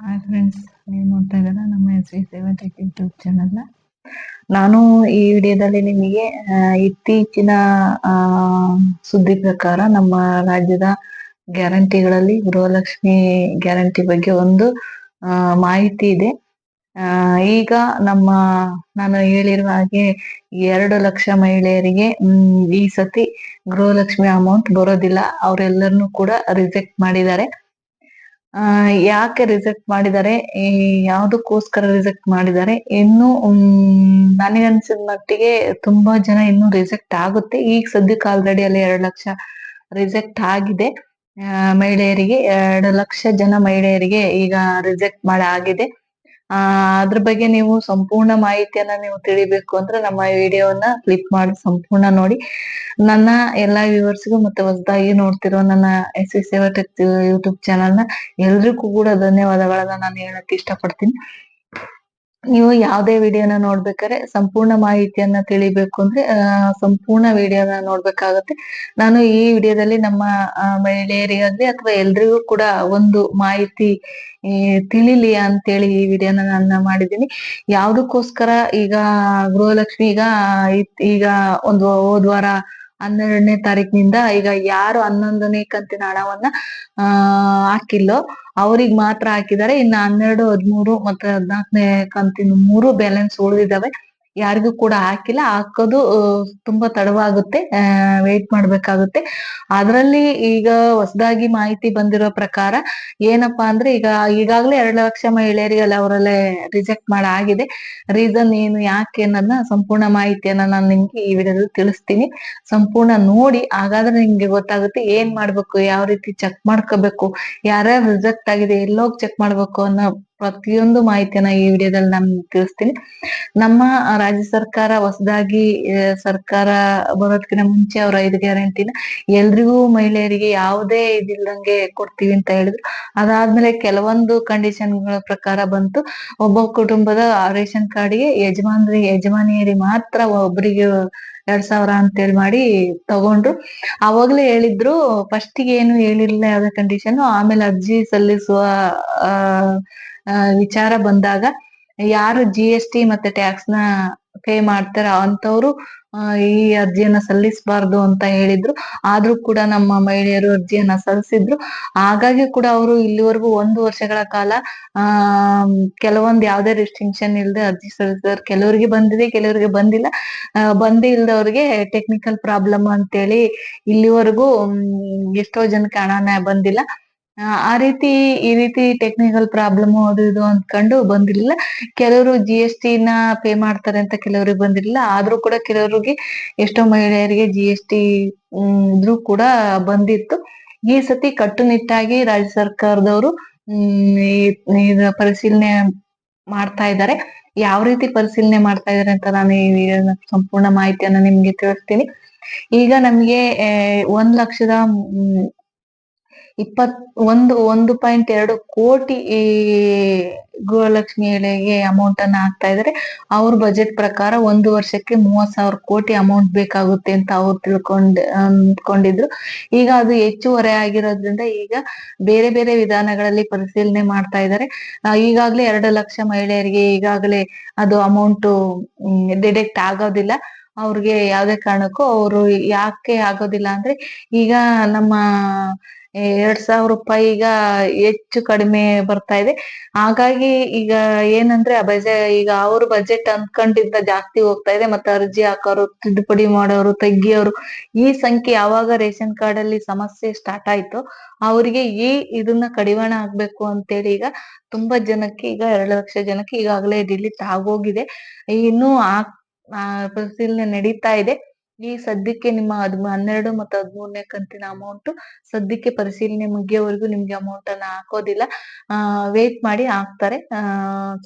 Hi friends ನೀವು ನೋಡ್ತಾ ಇದ್ದೀರಾ, ನಮ್ಮ S V Seva tech YouTube ಚಾನಲ್ನ. ನಾನು ಈ ವಿಡಿಯೋದಲ್ಲಿ ನಿಮಗೆ ಇತ್ತೀಚಿನ ಸುದ್ದಿ ಪ್ರಕಾರ ನಮ್ಮ ರಾಜ್ಯದ ಗ್ಯಾರಂಟಿಗಳಲ್ಲಿ ಗೃಹಲಕ್ಷ್ಮಿ ಗ್ಯಾರಂಟಿ ಬಗ್ಗೆ ಒಂದು ಮಾಹಿತಿ ಇದೆ. ಈಗ ನಮ್ಮ, ನಾನು ಹೇಳಿರುವ ಹಾಗೆ ಎರಡು ಲಕ್ಷ ಮಹಿಳೆಯರಿಗೆ ಈ ಸತಿ ಗೃಹಲಕ್ಷ್ಮಿ ಅಮೌಂಟ್ ಬರೋದಿಲ್ಲ. ಅವರೆಲ್ಲರನ್ನೂ ಕೂಡ ರಿಜೆಕ್ಟ್ ಮಾಡಿದ್ದಾರೆ. ಯಾಕೆ ರಿಜೆಕ್ಟ್ ಮಾಡಿದ್ದಾರೆ? ಯಾವುದಕ್ಕೋಸ್ಕರ ರಿಜೆಕ್ಟ್ ಮಾಡಿದ್ದಾರೆ? ಇನ್ನು ನನಗನ್ಸಿದ ಮಟ್ಟಿಗೆ ತುಂಬಾ ಜನ ಇನ್ನು ರಿಜೆಕ್ಟ್ ಆಗುತ್ತೆ. ಈಗ ಸದ್ಯಕ್ಕೆ ಆಲ್ರೆಡಿ ಅಲ್ಲಿ ಎರಡು ಲಕ್ಷ ರಿಜೆಕ್ಟ್ ಆಗಿದೆ. ಮಹಿಳೆಯರಿಗೆ ಎರಡು ಲಕ್ಷ ಜನ ಮಹಿಳೆಯರಿಗೆ ಈಗ ರಿಜೆಕ್ಟ್ ಮಾಡಿ, ಆಗಿದೆ. ಆ, ಅದ್ರ ಬಗ್ಗೆ ನೀವು ಸಂಪೂರ್ಣ ಮಾಹಿತಿಯನ್ನ ನೀವು ತಿಳಿಬೇಕು ಅಂದ್ರೆ ನಮ್ಮ ವಿಡಿಯೋವನ್ನ ಕ್ಲಿಕ್ ಮಾಡಿ ಸಂಪೂರ್ಣ ನೋಡಿ. ನನ್ನ ಎಲ್ಲಾ ವ್ಯೂವರ್ಸ್ಗೂ ಮತ್ತೆ ಹೊಸದಾಗಿ ನೋಡ್ತಿರೋ ನನ್ನ S V Seva tech YouTube ಚಾನಲ್ನ ಎಲ್ರಿಗೂ ಕೂಡ ಧನ್ಯವಾದಗಳನ್ನ ನಾನು ಹೇಳಕ್ ಇಷ್ಟಪಡ್ತೀನಿ. ನೀವು ಯಾವುದೇ ವಿಡಿಯೋನ ನೋಡ್ಬೇಕಾದ್ರೆ ಸಂಪೂರ್ಣ ಮಾಹಿತಿಯನ್ನ ತಿಳಿಬೇಕು ಅಂದ್ರೆ ಸಂಪೂರ್ಣ ವಿಡಿಯೋನ ನೋಡ್ಬೇಕಾಗತ್ತೆ. ನಾನು ಈ ವಿಡಿಯೋದಲ್ಲಿ ನಮ್ಮ ಮಹಿಳೆಯರಿಗಾಗ್ಲಿ ಅಥವಾ ಎಲ್ರಿಗೂ ಕೂಡ ಒಂದು ಮಾಹಿತಿ ತಿಳಿಲಿ ಅಂತೇಳಿ ಈ ವಿಡಿಯೋನ ನಾನು ಮಾಡಿದ್ದೀನಿ. ಯಾವುದಕ್ಕೋಸ್ಕರ ಈಗ ಗೃಹಲಕ್ಷ್ಮಿ ಈಗ ಈಗ ಒಂದು ಹೋದ್ವಾರ ಹನ್ನೆರಡನೇ ತಾರೀಕಿನಿಂದ ಈಗ ಯಾರು ಹನ್ನೊಂದನೇ ಕಂತಿನ ಹಣವನ್ನ, ಆ, ಹಾಕಿಲ್ಲೋ ಅವ್ರಿಗೆ ಮಾತ್ರ ಹಾಕಿದ್ದಾರೆ ಇನ್ನು ಹನ್ನೆರಡು ಹದಿಮೂರು ಮತ್ತೆ ಹದ್ನಾಲ್ಕನೇ ಕಂತಿನ ಮೂರು ಬ್ಯಾಲೆನ್ಸ್ ಉಳಿದಿದಾವೆ. ಯಾರಿಗೂ ಕೂಡ ಹಾಕಿಲ್ಲ, ಹಾಕೋದು ತುಂಬಾ ತಡವಾಗುತ್ತೆ ವೇಟ್ ಮಾಡ್ಬೇಕಾಗುತ್ತೆ. ಅದರಲ್ಲಿ ಈಗ ಹೊಸದಾಗಿ ಮಾಹಿತಿ ಬಂದಿರೋ ಪ್ರಕಾರ ಏನಪ್ಪಾ ಅಂದ್ರೆ ಈಗ, ಈಗಾಗಲೇ ಎರಡು ಲಕ್ಷ ಮಹಿಳೆಯರಿಗೆಲ್ಲ ಅವರಲ್ಲೇ ರಿಜೆಕ್ಟ್ ಮಾಡ ಆಗಿದೆ. ರೀಸನ್ ಏನು, ಯಾಕೆ ಅನ್ನೋದನ್ನ ಸಂಪೂರ್ಣ ಮಾಹಿತಿಯನ್ನ ನಾನು ನಿಮ್ಗೆ ಈ ವಿಡಿಯೋದಲ್ಲಿ ತಿಳಿಸ್ತೀನಿ. ಸಂಪೂರ್ಣ ನೋಡಿ, ಹಾಗಾದ್ರೆ ನಿಮ್ಗೆ ಗೊತ್ತಾಗುತ್ತೆ ಏನ್ ಮಾಡ್ಬೇಕು, ಯಾವ ರೀತಿ ಚೆಕ್ ಮಾಡ್ಕೋಬೇಕು, ಯಾರ್ಯಾರು ರಿಜೆಕ್ಟ್ ಆಗಿದೆ ಎಲ್ಲೋಗಿ ಚೆಕ್ ಮಾಡ್ಬೇಕು ಅನ್ನೋ ಪ್ರತಿಯೊಂದು ಮಾಹಿತಿಯನ್ನ ಈ ವಿಡಿಯೋದಲ್ಲಿ ನಾನು ತಿಳಿಸ್ತೀನಿ. ನಮ್ಮ ರಾಜ್ಯ ಸರ್ಕಾರ ಹೊಸದಾಗಿ ಸರ್ಕಾರ ಬರೋದಕ್ಕಿಂತ ಮುಂಚೆ ಅವ್ರ ಐದು ಗ್ಯಾರಂಟಿನ ಎಲ್ರಿಗೂ ಮಹಿಳೆಯರಿಗೆ ಯಾವುದೇ ಇದಿಲ್ಲದಂಗೆ ಕೊಡ್ತೀವಿ ಅಂತ ಹೇಳಿದ್ರು. ಅದಾದ್ಮೇಲೆ ಕೆಲವೊಂದು ಕಂಡೀಷನ್ಗಳ ಪ್ರಕಾರ ಬಂತು. ಒಬ್ಬ ಕುಟುಂಬದ ರೇಷನ್ ಕಾರ್ಡ್ಗೆ ಯಜಮಾನ್ರಿ ಯಜಮಾನಿಯರಿಗೆ ಮಾತ್ರ ಒಬ್ಬರಿಗೆ ಎರಡ್ ಸಾವಿರ ಅಂತೇಳಿ ಮಾಡಿ ತಗೊಂಡ್ರು. ಅವಾಗ್ಲೇ ಹೇಳಿದ್ರು ಫಸ್ಟಿಗೆ ಏನು ಹೇಳಿರ್ಲಿಲ್ಲ ಯಾವ್ದೇ ಕಂಡೀಷನ್ ಆಮೇಲೆ ಅರ್ಜಿ ಸಲ್ಲಿಸುವ ವಿಚಾರ ಬಂದಾಗ, ಯಾರು ಜಿ ಎಸ್ ಟಿ ಮತ್ತೆ ಟ್ಯಾಕ್ಸ್ನ ಪೇ ಮಾಡ್ತಾರ ಅಂತವ್ರು ಈ ಅರ್ಜಿಯನ್ನ ಸಲ್ಲಿಸಬಾರ್ದು ಅಂತ ಹೇಳಿದ್ರು. ಆದ್ರೂ ಕೂಡ ನಮ್ಮ ಮಹಿಳೆಯರು ಅರ್ಜಿಯನ್ನ ಸಲ್ಲಿಸಿದ್ರು. ಹಾಗಾಗಿ ಕೂಡ ಅವರು ಇಲ್ಲಿವರೆಗೂ ಒಂದು ವರ್ಷಗಳ ಕಾಲ, ಆ, ಕೆಲವೊಂದ್ ಯಾವ್ದೇ ರಿಸ್ಟ್ರಿಕ್ಷನ್ ಇಲ್ಲದೆ ಅರ್ಜಿ ಸಲ್ಲಿಸಿದ್ರು ಕೆಲವರಿಗೆ ಬಂದಿದೆ, ಕೆಲವರಿಗೆ ಬಂದಿಲ್ಲ. ಬಂದೇ ಇಲ್ದವ್ರಿಗೆ ಟೆಕ್ನಿಕಲ್ ಪ್ರಾಬ್ಲಮ್ ಅಂತೇಳಿ ಇಲ್ಲಿವರೆಗೂ ಎಷ್ಟೋ ಜನಕ್ಕೆ ಹಣನ ಬಂದಿಲ್ಲ. ಆ, ರೀತಿ ಈ ರೀತಿ ಟೆಕ್ನಿಕಲ್ ಪ್ರಾಬ್ಲಮ್ ಅದು ಇದು ಅಂದ್ಕೊಂಡು ಬಂದಿಲ್ಲ ಕೆಲವರು ಜಿ ಎಸ್ ಟಿ ನ ಪೇ ಮಾಡ್ತಾರೆ ಅಂತ ಕೆಲವರಿಗೆ ಬಂದಿರ್ಲಿಲ್ಲ. ಆದ್ರೂ ಕೂಡ ಕೆಲವರಿಗೆ ಎಷ್ಟೋ ಮಹಿಳೆಯರಿಗೆ ಜಿ ಎಸ್ ಟಿ ಇದ್ರೂ ಕೂಡ ಬಂದಿತ್ತು. ಈ ಸತಿ ಕಟ್ಟುನಿಟ್ಟಾಗಿ ರಾಜ್ಯ ಸರ್ಕಾರದವರು ಹ್ಮ್ ಪರಿಶೀಲನೆ ಮಾಡ್ತಾ ಇದ್ದಾರೆ. ಯಾವ ರೀತಿ ಪರಿಶೀಲನೆ ಮಾಡ್ತಾ ಇದಾರೆ ಅಂತ ನಾನು ಈ ಸಂಪೂರ್ಣ ಮಾಹಿತಿಯನ್ನ ನಿಮ್ಗೆ ತಿಳಿಸ್ತೀನಿ. ಈಗ ನಮ್ಗೆ ಒಂದ್ ಲಕ್ಷದ ಇಪ್ಪತ್, ಒಂದು ಒಂದು ಪಾಯಿಂಟ್ ಎರಡು ಕೋಟಿ, ಈ ಗೃಹಲಕ್ಷ್ಮಿಗಳಿಗೆ ಅಮೌಂಟ್ ಅನ್ನ ಹಾಕ್ತಾ ಇದಾರೆ. ಅವ್ರ ಬಜೆಟ್ ಪ್ರಕಾರ ಒಂದು ವರ್ಷಕ್ಕೆ ಮೂವತ್ ಸಾವಿರ ಕೋಟಿ ಅಮೌಂಟ್ ಬೇಕಾಗುತ್ತೆ ಅಂತ ಅವ್ರು ತಿಳ್ಕೊಂಡ್ ಅನ್ಕೊಂಡಿದ್ರು ಈಗ ಅದು ಹೆಚ್ಚುವರಿ ಆಗಿರೋದ್ರಿಂದ ಈಗ ಬೇರೆ ಬೇರೆ ವಿಧಾನಗಳಲ್ಲಿ ಪರಿಶೀಲನೆ ಮಾಡ್ತಾ ಇದ್ದಾರೆ ಈಗಾಗಲೇ ಎರಡು ಲಕ್ಷ ಮಹಿಳೆಯರಿಗೆ ಈಗಾಗಲೇ ಅದು ಅಮೌಂಟ್ ಡಿಡೆಕ್ಟ್ ಆಗೋದಿಲ್ಲ. ಅವ್ರಿಗೆ ಯಾವ್ದೇ ಕಾರಣಕ್ಕೂ ಅವರು ಯಾಕೆ ಆಗೋದಿಲ್ಲ ಅಂದ್ರೆ ಈಗ ನಮ್ಮ ಎರಡ್ ಸಾವಿರ ರೂಪಾಯಿ ಈಗ ಹೆಚ್ಚು ಕಡಿಮೆ ಬರ್ತಾ ಇದೆ. ಹಾಗಾಗಿ ಈಗ ಏನಂದ್ರೆ ಆ ಬಜೆ ಈಗ ಅವ್ರ ಬಜೆಟ್ ಅನ್ಕೊಂಡಿದ್ದ ಜಾಸ್ತಿ ಹೋಗ್ತಾ ಇದೆ. ಮತ್ತೆ ಅರ್ಜಿ ಹಾಕೋರು, ತಿದ್ದುಪಡಿ ಮಾಡೋರು, ತೆಗಿಯೋರು, ಈ ಸಂಖ್ಯೆ ಯಾವಾಗ ರೇಷನ್ ಕಾರ್ಡ್ ಅಲ್ಲಿ ಸಮಸ್ಯೆ ಸ್ಟಾರ್ಟ್ ಆಯ್ತು ಅವರಿಗೆ ಈ ಇದನ್ನ ಕಡಿವಾಣ ಆಗ್ಬೇಕು ಅಂತೇಳಿ ಈಗ ತುಂಬಾ ಜನಕ್ಕೆ, ಈಗ ಎರಡು ಲಕ್ಷ ಜನಕ್ಕೆ ಈಗಾಗಲೇ ಡಿಲೀಟ್ ಆಗೋಗಿದೆ. ಇನ್ನು ಆ ಪರಿಶೀಲನೆ ನಡೀತಾ ಇದೆ. ಈ ಸದ್ಯಕ್ಕೆ ನಿಮ್ಮ ಹನ್ನೆರಡು ಮತ್ತು ಹದಿಮೂರನೇ ಕಂತಿನ ಅಮೌಂಟ್ ಸದ್ಯಕ್ಕೆ ಪರಿಶೀಲನೆ ಮುಗಿಯೋವರೆಗೂ ನಿಮ್ಗೆ ಅಮೌಂಟ್ ಅನ್ನ ಹಾಕೋದಿಲ್ಲ. ವೇಟ್ ಮಾಡಿ ಹಾಕ್ತಾರೆ.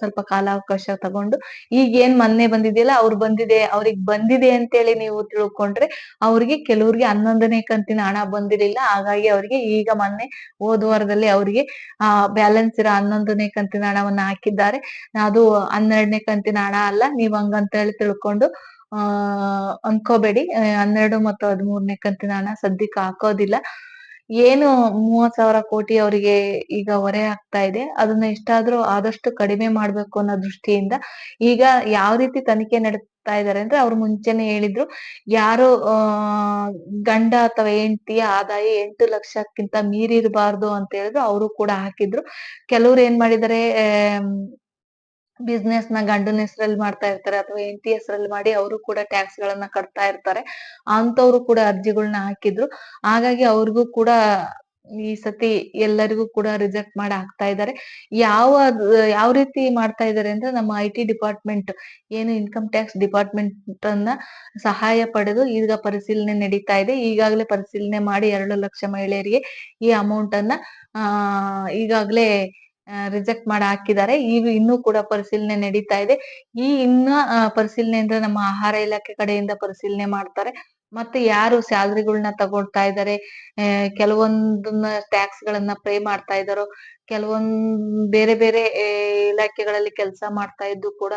ಸ್ವಲ್ಪ ಕಾಲಾವಕಾಶ ತಗೊಂಡು. ಈಗ ಏನ್ ಮೊನ್ನೆ ಬಂದಿದೆಯಲ್ಲ, ಅವ್ರು ಬಂದಿದೆ, ಅವ್ರಿಗೆ ಬಂದಿದೆ ಅಂತೇಳಿ ನೀವು ತಿಳ್ಕೊಂಡ್ರೆ ಅವ್ರಿಗೆ ಕೆಲವ್ರಿಗೆ ಹನ್ನೊಂದನೇ ಕಂತಿನ ಹಣ ಬಂದಿರಲಿಲ್ಲ. ಹಾಗಾಗಿ ಅವ್ರಿಗೆ ಈಗ ಮೊನ್ನೆ ಹೋದ ವಾರದಲ್ಲಿ ಅವ್ರಿಗೆ, ಆ ಬ್ಯಾಲೆನ್ಸ್ ಇರೋ ಹನ್ನೊಂದನೇ ಕಂತಿನ ಹಣವನ್ನ ಹಾಕಿದ್ದಾರೆ. ಅದು ಹನ್ನೆರಡನೇ ಕಂತಿನ ಹಣ ಅಲ್ಲ, ನೀವ್ ಹಂಗಂತ ಹೇಳಿ ತಿಳ್ಕೊಂಡು ಆ, ಅನ್ಕೋಬೇಡಿ. ಹನ್ನೆರಡು ಮತ್ತು ಹದಿಮೂರನೇ ಕಂತಿನ ಹಣ ಸದ್ಯಕ್ಕೆ ಹಾಕೋದಿಲ್ಲ. ಏನು ಮೂವತ್ ಸಾವಿರ ಕೋಟಿ ಅವರಿಗೆ ಈಗ ಹೊರೆ ಆಗ್ತಾ ಇದೆ. ಅದನ್ನ ಎಷ್ಟಾದ್ರೂ ಆದಷ್ಟು ಕಡಿಮೆ ಮಾಡ್ಬೇಕು ಅನ್ನೋ ದೃಷ್ಟಿಯಿಂದ ಈಗ ಯಾವ ರೀತಿ ತನಿಖೆ ನಡೆಸ್ತಾ ಇದ್ದಾರೆ ಅಂದ್ರೆ ಅವ್ರು ಮುಂಚೆನೆ ಹೇಳಿದ್ರು, ಯಾರು ಗಂಡ ಅಥವಾ ಹೆಂಡತಿಯ ಆದಾಯ ಎಂಟು ಲಕ್ಷಕ್ಕಿಂತ ಮೀರಿರಬಾರ್ದು ಅಂತ ಹೇಳಿದ್ರು. ಅವರು ಕೂಡ ಹಾಕಿದ್ರು. ಕೆಲವ್ರು ಏನ್ ಮಾಡಿದ್ದಾರೆ ಬಿಸ್ನೆಸ್ನ ಗಂಡನ ಹೆಸರಲ್ಲಿ ಮಾಡ್ತಾ ಇರ್ತಾರೆ ಅಥವಾ ಹೆಂಡತಿ ಹೆಸರಲ್ಲಿ ಮಾಡಿ ಅವರು ಕೂಡ ಟ್ಯಾಕ್ಸ್ ಗಳನ್ನ ಕಟ್ತಾ ಇರ್ತಾರೆ. ಅಂತವ್ರು ಕೂಡ ಅರ್ಜಿಗಳನ್ನ ಹಾಕಿದ್ರು. ಹಾಗಾಗಿ ಅವ್ರಿಗೂ ಕೂಡ ಈ ಸತಿ ಎಲ್ಲರಿಗೂ ಕೂಡ ರಿಜೆಕ್ಟ್ ಮಾಡಿ ಹಾಕ್ತಾ ಇದ್ದಾರೆ. ಯಾವ ಯಾವ ರೀತಿ ಮಾಡ್ತಾ ಇದ್ದಾರೆ ಅಂದ್ರೆ ನಮ್ಮ ಐ ಟಿ ಡಿಪಾರ್ಟ್ಮೆಂಟ್ ಏನು ಇನ್ಕಮ್ ಟ್ಯಾಕ್ಸ್ ಡಿಪಾರ್ಟ್ಮೆಂಟ್ ಅನ್ನ ಸಹಾಯ ಪಡೆದು ಈಗ ಪರಿಶೀಲನೆ ನಡೀತಾ ಇದೆ. ಈಗಾಗಲೇ ಪರಿಶೀಲನೆ ಮಾಡಿ ಎರಡು ಲಕ್ಷ ಮಹಿಳೆಯರಿಗೆ ಈ ಅಮೌಂಟ್ ಅನ್ನ ಈಗಾಗಲೇ ರಿಜೆಕ್ಟ್ ಮಾಡಿ ಹಾಕಿದ್ದಾರೆ. ಈಗ ಇನ್ನೂ ಕೂಡ ಪರಿಶೀಲನೆ ನಡೀತಾ ಇದೆ. ಈ ಇನ್ನ ಪರಿಶೀಲನೆ ಅಂದ್ರೆ ನಮ್ಮ ಆಹಾರ ಇಲಾಖೆ ಕಡೆಯಿಂದ ಪರಿಶೀಲನೆ ಮಾಡ್ತಾರೆ. ಮತ್ತೆ ಯಾರು ಸ್ಯಾಲ್ರಿಗಳನ್ನ ತಗೊಳ್ತಾ ಇದ್ದಾರೆ ಕೆಲವೊಂದನ್ನ ಟ್ಯಾಕ್ಸ್ ಗಳನ್ನ ಪೇ ಮಾಡ್ತಾ ಇದ್ದಾರೋ ಕೆಲವೊಂದ್ ಬೇರೆ ಬೇರೆ ಇಲಾಖೆಗಳಲ್ಲಿ ಕೆಲಸ ಮಾಡ್ತಾ ಇದ್ದು ಕೂಡ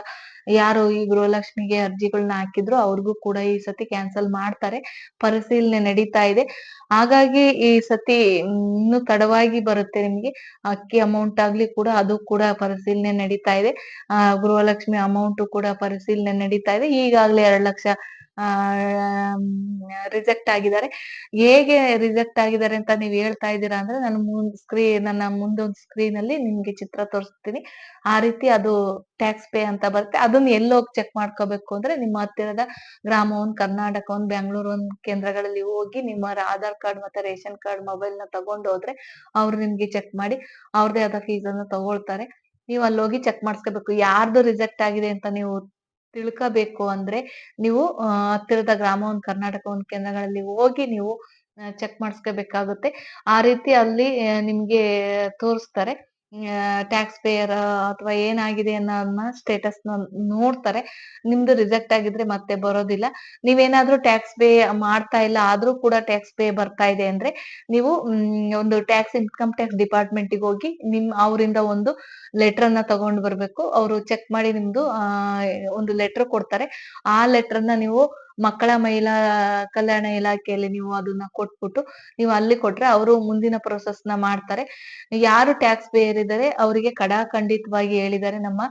ಯಾರು ಈ ಗೃಹಲಕ್ಷ್ಮಿಗೆ ಅರ್ಜಿಗಳನ್ನ ಹಾಕಿದ್ರು, ಅವ್ರಿಗೂ ಕೂಡ ಈ ಸತಿ ಕ್ಯಾನ್ಸಲ್ ಮಾಡ್ತಾರೆ. ಪರಿಶೀಲನೆ ನಡೀತಾ ಇದೆ. ಹಾಗಾಗಿ ಈ ಸತಿ ಇನ್ನು ತಡವಾಗಿ ಬರುತ್ತೆ ನಿಮ್ಗೆ. ಅಕ್ಕಿ ಅಮೌಂಟ್ ಆಗ್ಲಿ ಕೂಡ ಅದು ಕೂಡ ಪರಿಶೀಲನೆ ನಡೀತಾ ಇದೆ. ಆ, ಗೃಹಲಕ್ಷ್ಮಿ ಅಮೌಂಟ್ ಕೂಡ ಪರಿಶೀಲನೆ ನಡೀತಾ ಇದೆ. ಈಗಾಗಲೇ ಎರಡ್ ಲಕ್ಷ ರಿಜೆಕ್ಟ್ ಆಗಿದ್ದಾರೆ. ಹೇಗೆ ರಿಜೆಕ್ಟ್ ಆಗಿದ್ದಾರೆ ಅಂತ ನೀವ್ ಹೇಳ್ತಾ ಇದ್ದೀರಾ ಅಂದ್ರೆ ನಾನು ಮುಂದ್ ಸ್ಕ್ರೀನ್ ನನ್ನ ಮುಂದೊಂದು ಸ್ಕ್ರೀನ್ ಅಲ್ಲಿ ನಿಮ್ಗೆ ಚಿತ್ರ ತೋರಿಸ್ತೀನಿ. ಆ ರೀತಿ ಅದು ಟ್ಯಾಕ್ಸ್ ಪೇ ಅಂತ ಬರುತ್ತೆ. ಅದನ್ನ ಎಲ್ಲೋಗಿ ಚೆಕ್ ಮಾಡ್ಕೋಬೇಕು ಅಂದ್ರೆ ನಿಮ್ಮ ಹತ್ತಿರದ ಗ್ರಾಮ ಒಂದ್ ಕರ್ನಾಟಕ ಒಂದ್ ಬೆಂಗಳೂರು ಒಂದ್ ಕೇಂದ್ರಗಳಲ್ಲಿ ಹೋಗಿ ನಿಮ್ಮ ಆಧಾರ್ ಕಾರ್ಡ್ ಮತ್ತೆ ರೇಷನ್ ಕಾರ್ಡ್ ಮೊಬೈಲ್ನ ತಗೊಂಡು ಹೋದ್ರೆ ಅವ್ರು ನಿಮ್ಗೆ ಚೆಕ್ ಮಾಡಿ ಅವ್ರದೇ ಆದ ಫೀಸ್ ಅನ್ನು ತಗೊಳ್ತಾರೆ. ನೀವು ಅಲ್ಲಿ ಹೋಗಿ ಚೆಕ್ ಮಾಡಿಸ್ಕೋಬೇಕು. ಯಾರ್ದು ರಿಜೆಕ್ಟ್ ಆಗಿದೆ ಅಂತ ನೀವು ತಿಳ್ಕೋಬೇಕು ಅಂದ್ರೆ ನೀವು ಹತ್ತಿರದ ಗ್ರಾಮ ಒಂದ್, ಕರ್ನಾಟಕ ಒಂದ್ ಕೇಂದ್ರಗಳಲ್ಲಿ ಹೋಗಿ ನೀವು ಚೆಕ್ ಮಾಡಿಸ್ಕೋಬೇಕಾಗುತ್ತೆ. ಆ ರೀತಿ ಅಲ್ಲಿ ನಿಮ್ಗೆ ತೋರಿಸ್ತಾರೆ. ಟ್ಯಾಕ್ಸ್ ಪೇಯರ್ ಅಥವಾ ಏನಾಗಿದೆ ಅನ್ನೋದನ್ನ ಸ್ಟೇಟಸ್ ನೋಡ್ತಾರೆ. ನಿಮ್ದು ರಿಜೆಕ್ಟ್ ಆಗಿದ್ರೆ ಮತ್ತೆ ಬರೋದಿಲ್ಲ. ನೀವೇನಾದ್ರೂ ಟ್ಯಾಕ್ಸ್ ಪೇ ಮಾಡ್ತಾ ಇಲ್ಲ, ಆದ್ರೂ ಕೂಡ ಟ್ಯಾಕ್ಸ್ ಪೇ ಬರ್ತಾ ಇದೆ ಅಂದ್ರೆ ನೀವು ಒಂದು ಟ್ಯಾಕ್ಸ್ ಇನ್ಕಮ್ ಟ್ಯಾಕ್ಸ್ ಡಿಪಾರ್ಟ್ಮೆಂಟ್ ಹೋಗಿ ನಿಮ್, ಅವರಿಂದ ಒಂದು ಲೆಟರ್ ಅನ್ನ ತಗೊಂಡ್ ಬರ್ಬೇಕು. ಅವರು ಚೆಕ್ ಮಾಡಿ ನಿಮ್ದು ಒಂದು ಲೆಟರ್ ಕೊಡ್ತಾರೆ. ಆ ಲೆಟರ್ ನೀವು ಮಕ್ಕಳ ಮಹಿಳಾ ಕಲ್ಯಾಣ ಇಲಾಖೆಯಲ್ಲಿ ನೀವು ಅದನ್ನ ಕೊಟ್ಬಿಟ್ಟು ನೀವು ಅಲ್ಲಿ ಕೊಟ್ರೆ ಅವರು ಮುಂದಿನ ಪ್ರೊಸೆಸ್ನ ಮಾಡ್ತಾರೆ. ಯಾರು ಟ್ಯಾಕ್ಸ್ ಪೇಯರ್ ಇದ್ದಾರೆ ಅವರಿಗೆ ಕಡಾಖಂಡಿತವಾಗಿ ಹೇಳಿದ್ದಾರೆ. ನಮ್ಮ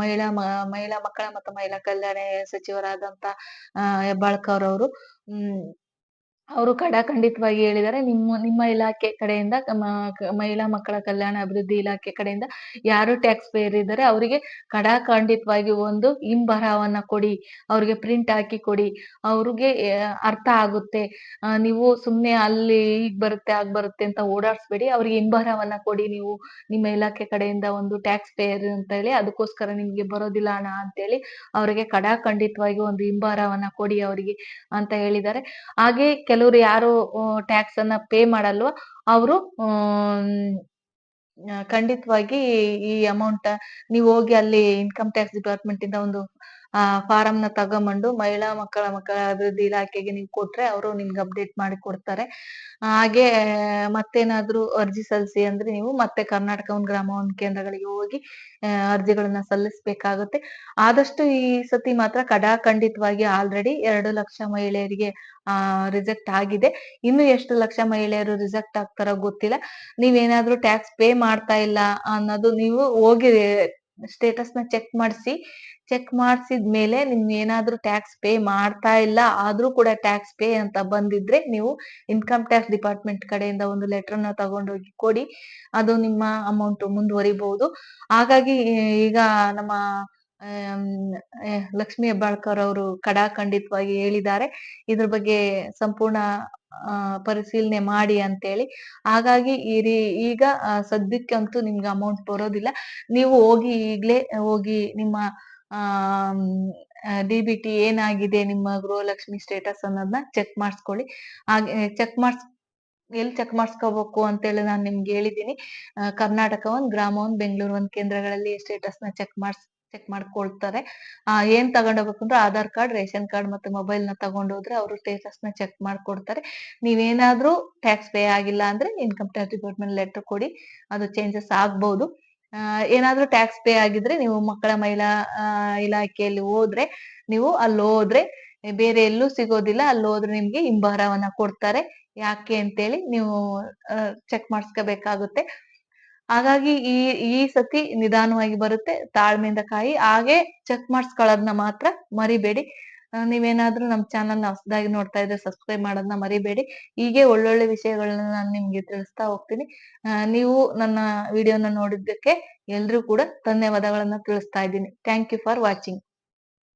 ಮಹಿಳಾ ಮಹಿಳಾ ಮಕ್ಕಳ ಮತ್ತು ಮಹಿಳಾ ಕಲ್ಯಾಣ ಸಚಿವರಾದಂತ ಹೆಬ್ಬಾಳ್ಕರ್ ಅವರು. ಹ್ಮ್. ಅವರು ಕಡಾಖಂಡಿತವಾಗಿ ಹೇಳಿದ್ದಾರೆ, ನಿಮ್ಮ ನಿಮ್ಮ ಇಲಾಖೆ ಕಡೆಯಿಂದ ಮಹಿಳಾ ಮಕ್ಕಳ ಕಲ್ಯಾಣ ಅಭಿವೃದ್ಧಿ ಇಲಾಖೆ ಕಡೆಯಿಂದ ಯಾರು ಟ್ಯಾಕ್ಸ್ ಪೇಯರ್ ಇದ್ದಾರೆ, ಅವರಿಗೆ ಕಡಾಖಂಡಿತವಾಗಿ ಒಂದು ಹಿಂಬರಹವನ್ನ ಕೊಡಿ, ಅವ್ರಿಗೆ ಪ್ರಿಂಟ್ ಹಾಕಿ ಕೊಡಿ, ಅವ್ರಿಗೆ ಅರ್ಥ ಆಗುತ್ತೆ. ನೀವು ಸುಮ್ನೆ ಅಲ್ಲಿ ಈಗ ಬರುತ್ತೆ ಆಗ ಬರುತ್ತೆ ಅಂತ ಓಡಾಡ್ಸ್ಬೇಡಿ, ಅವ್ರಿಗೆ ಹಿಂಬರಹವನ್ನ ಕೊಡಿ ನೀವು, ನಿಮ್ಮ ಇಲಾಖೆ ಕಡೆಯಿಂದ ಒಂದು ಟ್ಯಾಕ್ಸ್ ಪೇಯರ್ ಅಂತ ಹೇಳಿ, ಅದಕ್ಕೋಸ್ಕರ ನಿಮ್ಗೆ ಬರೋದಿಲ್ಲ ಹಣ ಅಂತೇಳಿ ಅವರಿಗೆ ಕಡಾಖಂಡಿತವಾಗಿ ಒಂದು ಹಿಂಬರಹವನ್ನ ಕೊಡಿ ಅವರಿಗೆ ಅಂತ ಹೇಳಿದ್ದಾರೆ. ಹಾಗೆ ಕೆಲವರು ಯಾರು ಟ್ಯಾಕ್ಸ್ ಅನ್ನ ಪೇ ಮಾಡಲ್ವೋ ಅವರು ಖಂಡಿತವಾಗಿ ಈ ಅಮೌಂಟ್ ನೀವು ಹೋಗಿ ಅಲ್ಲಿ ಇನ್ಕಮ್ ಟ್ಯಾಕ್ಸ್ ಡಿಪಾರ್ಟ್ಮೆಂಟ್ ಇಂದ ಒಂದು ಆ, ಫಾರಂನ ನ ಮಹಿಳಾ ಮಕ್ಕಳ ಮಕ್ಕಳ ಅಭಿವೃದ್ಧಿ ಇಲಾಖೆಗೆ ನೀವು ಕೊಟ್ರೆ ಅವರು ನಿಮ್ಗೆ ಅಪ್ಡೇಟ್ ಮಾಡಿ ಕೊಡ್ತಾರೆ. ಹಾಗೆ ಮತ್ತೇನಾದ್ರೂ ಅರ್ಜಿ ಸಲ್ಲಿಸಿ ಅಂದ್ರೆ ನೀವು ಮತ್ತೆ ಕರ್ನಾಟಕ ಒಂದು ಕೇಂದ್ರಗಳಿಗೆ ಹೋಗಿ ಅರ್ಜಿಗಳನ್ನ ಸಲ್ಲಿಸಬೇಕಾಗುತ್ತೆ. ಆದಷ್ಟು ಈ ಸತಿ ಮಾತ್ರ ಕಡಾಖಂಡಿತವಾಗಿ ಆಲ್ರೆಡಿ ಎರಡು ಲಕ್ಷ ಮಹಿಳೆಯರಿಗೆ, ಆ ರಿಜೆಕ್ಟ್ ಆಗಿದೆ. ಇನ್ನು ಎಷ್ಟು ಲಕ್ಷ ಮಹಿಳೆಯರು ರಿಜೆಕ್ಟ್ ಆಗ್ತಾರೋ ಗೊತ್ತಿಲ್ಲ. ನೀವೇನಾದ್ರೂ ಟ್ಯಾಕ್ಸ್ ಪೇ ಮಾಡ್ತಾ ಇಲ್ಲ ಅನ್ನೋದು ನೀವು ಹೋಗಿ ಸ್ಟೇಟಸ್ನ ಚೆಕ್ ಮಾಡಿಸಿ ಚೆಕ್ ಮಾಡಿಸಿದ್ಮೇಲೆ ನಿಮ್ ಏನಾದ್ರೂ ಟ್ಯಾಕ್ಸ್ ಪೇ ಮಾಡ್ತಾ ಇಲ್ಲ, ಆದ್ರೂ ಕೂಡ ಟ್ಯಾಕ್ಸ್ ಪೇ ಅಂತ ಬಂದಿದ್ರೆ ನೀವು ಇನ್ಕಮ್ ಟ್ಯಾಕ್ಸ್ ಡಿಪಾರ್ಟ್ಮೆಂಟ್ ಕಡೆಯಿಂದ ಒಂದು ಲೆಟರ್ನ ತಗೊಂಡೋಗಿ ಕೊಡಿ, ಅದು ನಿಮ್ಮ ಅಮೌಂಟ್ ಮುಂದುವರಿಬಹುದು. ಹಾಗಾಗಿ ಈಗ ನಮ್ಮ ಲಕ್ಷ್ಮಿ ಹೆಬ್ಬಾಳ್ಕರ್ ಅವರು ಕಡಾಖಂಡಿತವಾಗಿ ಹೇಳಿದ್ದಾರೆ. ಇದ್ರ ಬಗ್ಗೆ ಸಂಪೂರ್ಣ ಪರಿಶೀಲನೆ ಮಾಡಿ ಅಂತೇಳಿ. ಹಾಗಾಗಿ ಈ ಈಗ ಸದ್ಯಕ್ಕಂತೂ ನಿಮ್ಗೆ ಅಮೌಂಟ್ ಬರೋದಿಲ್ಲ. ನೀವು ಹೋಗಿ ಈಗ್ಲೇ, ಹೋಗಿ ನಿಮ್ಮ ಡಿ ಬಿ ಏನಾಗಿದೆ, ನಿಮ್ಮ ಗೃಹಲಕ್ಷ್ಮಿ ಸ್ಟೇಟಸ್ ಅನ್ನೋದನ್ನ ಚೆಕ್ ಮಾಡಿಸ್ಕೊಳ್ಳಿ. ಹಾಗೆ ಚೆಕ್ ಮಾಡಿಸ್, ಎಲ್ಲಿ ಚೆಕ್ ಮಾಡಿಸ್ಕೋಬೇಕು ಅಂತೇಳಿ ನಾನು ನಿಮ್ಗೆ ಹೇಳಿದ್ದೀನಿ. ಕರ್ನಾಟಕ ಒಂದ್, ಗ್ರಾಮ ಒಂದು, ಬೆಂಗಳೂರು ಒಂದ್, ಕೇಂದ್ರಗಳಲ್ಲಿ ನ ಚೆಕ್ ಮಾಡಿಸ್ ಚೆಕ್ ಮಾಡ್ಕೊಳ್ತಾರೆ. ಆ, ಏನ್ ತಗೊಂಡೋಗ್ಬೇಕು ಅಂದ್ರೆ ಆಧಾರ್ ಕಾರ್ಡ್, ರೇಷನ್ ಕಾರ್ಡ್ ಮತ್ತೆ ಮೊಬೈಲ್ನ ತಗೊಂಡೋದ್ರೆ ಅವರು ಸ್ಟೇಟಸ್ನ ಚೆಕ್ ಮಾಡ್ಕೊಡ್ತಾರೆ. ನೀವೇನಾದ್ರೂ ಟ್ಯಾಕ್ಸ್ ಪೇ ಆಗಿಲ್ಲ ಅಂದ್ರೆ ಇನ್ಕಮ್ ಟ್ಯಾಕ್ಸ್ ಡಿಪಾರ್ಟ್ಮೆಂಟ್ ಲೆಟರ್ ಕೊಡಿ, ಅದು ಚೇಂಜಸ್ ಆಗ್ಬಹುದು ಏನಾದ್ರೂ ಟ್ಯಾಕ್ಸ್ ಪೇ ಆಗಿದ್ರೆ ನೀವು ಮಕ್ಕಳ ಮಹಿಳಾ ಇಲಾಖೆಯಲ್ಲಿ ಹೋದ್ರೆ ನೀವು ಅಲ್ಲಿ ಹೋದ್ರೆ, ಬೇರೆ ಎಲ್ಲೂ ಸಿಗೋದಿಲ್ಲ, ಅಲ್ಲಿ ಹೋದ್ರೆ ನಿಮ್ಗೆ ಹಿಂಬಾರವನ್ನ ಕೊಡ್ತಾರೆ. ಯಾಕೆ ಅಂತೇಳಿ ನೀವು ಚೆಕ್ ಮಾಡಿಸ್ಕೋಬೇಕಾಗುತ್ತೆ. ಹಾಗಾಗಿ ಈ ಈ ಸತಿ ನಿಧಾನವಾಗಿ ಬರುತ್ತೆ, ತಾಳ್ಮೆಯಿಂದ ಕಾಯಿ, ಹಾಗೆ ಚೆಕ್ ಮಾಡಿಸ್ಕೊಳ್ಳೋದನ್ನ ಮಾತ್ರ ಮರಿಬೇಡಿ. ನೀವೇನಾದ್ರೂ ನಮ್ಮ ಚಾನಲ್ನ ಹೊಸದಾಗಿ ನೋಡ್ತಾ ಇದ್ರೆ ಸಬ್ಸ್ಕ್ರೈಬ್ ಮಾಡೋದನ್ನ ಮರಿಬೇಡಿ. ಹೀಗೆ ಒಳ್ಳೊಳ್ಳೆ ವಿಷಯಗಳನ್ನ ನಾನು ನಿಮ್ಗೆ ತಿಳಿಸ್ತಾ ಹೋಗ್ತೀನಿ. ನೀವು ನನ್ನ ವಿಡಿಯೋನ ನೋಡಿದ್ದಕ್ಕೆ ಎಲ್ರೂ ಕೂಡ ಧನ್ಯವಾದಗಳನ್ನ ತಿಳಿಸ್ತಾ ಇದ್ದೀನಿ. Thank you for watching